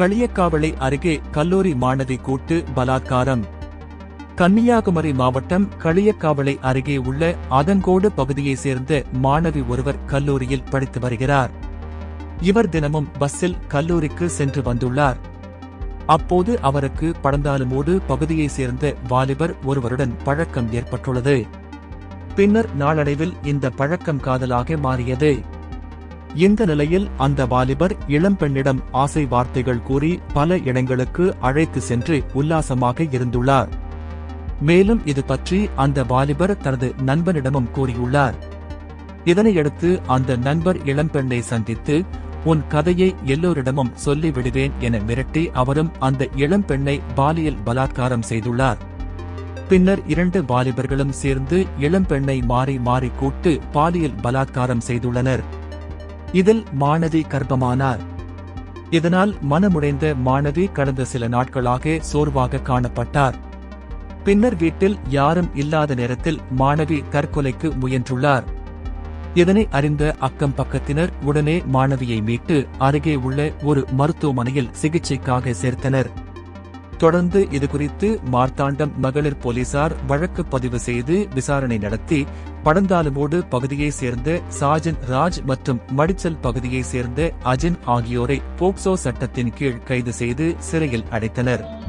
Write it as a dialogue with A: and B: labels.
A: களியக்காவளை அருகே கல்லூரி மாணவி கூட்டு பலாத்காரம். கன்னியாகுமரி மாவட்டம் களியக்காவளை அருகே உள்ள அதங்கோடு பகுதியைச் சேர்ந்த மாணவி ஒருவர் கல்லூரியில் படித்து வருகிறார். இவர் தினமும் பஸ்ஸில் கல்லூரிக்கு சென்று வந்துள்ளார். அப்போது அவருக்கு படந்தாலுமோடு பகுதியைச் சேர்ந்த வாலிபர் ஒருவருடன் பழக்கம் ஏற்பட்டுள்ளது. பின்னர் நாளடைவில் இந்த பழக்கம் காதலாக மாறியது. இந்த நிலையில் அந்த வாலிபர் இளம்பெண்ணிடம் ஆசை வார்த்தைகள் கூறி பல இடங்களுக்கு அழைத்து சென்று உல்லாசமாக இருந்துள்ளார். மேலும் இது பற்றி அந்த வாலிபர் தனது நண்பனிடமும் கூறியுள்ளார். இதனையடுத்து அந்த நண்பர் இளம்பெண்ணை சந்தித்து உன் கதையை எல்லோரிடமும் சொல்லிவிடுவேன் என மிரட்டி அவரும் அந்த இளம்பெண்ணை பாலியல் பலாத்காரம் செய்துள்ளார். பின்னர் இரண்டு வாலிபர்களும் சேர்ந்து இளம்பெண்ணை மாறி மாறி கூட்டு பாலியல் பலாத்காரம் செய்துள்ளனர். இதில் மாணவி கர்ப்பமானார். இதனால் மனமுடைந்த மாணவி கடந்த சில நாட்களாக சோர்வாக காணப்பட்டார். பின்னர் வீட்டில் யாரும் இல்லாத நேரத்தில் மாணவி தற்கொலைக்கு முயன்றுள்ளார். இதனை அறிந்த அக்கம் பக்கத்தினர் உடனே மாணவியை மீட்டு அருகே உள்ள ஒரு மருத்துவமனையில் சிகிச்சைக்காக சேர்த்தனர். தொடர்ந்து இதுகுறித்து மார்த்தாண்டம் மகளிர் போலீசார் வழக்கு பதிவு செய்து விசாரணை நடத்தி படந்தாலுமோடு பகுதியைச் சேர்ந்த சாஜன் ராஜ் மற்றும் மடிச்சல் பகுதியைச் சேர்ந்த அஜின் ஆகியோரை போக்சோ சட்டத்தின் கீழ் கைது செய்து சிறையில் அடைத்தனர்.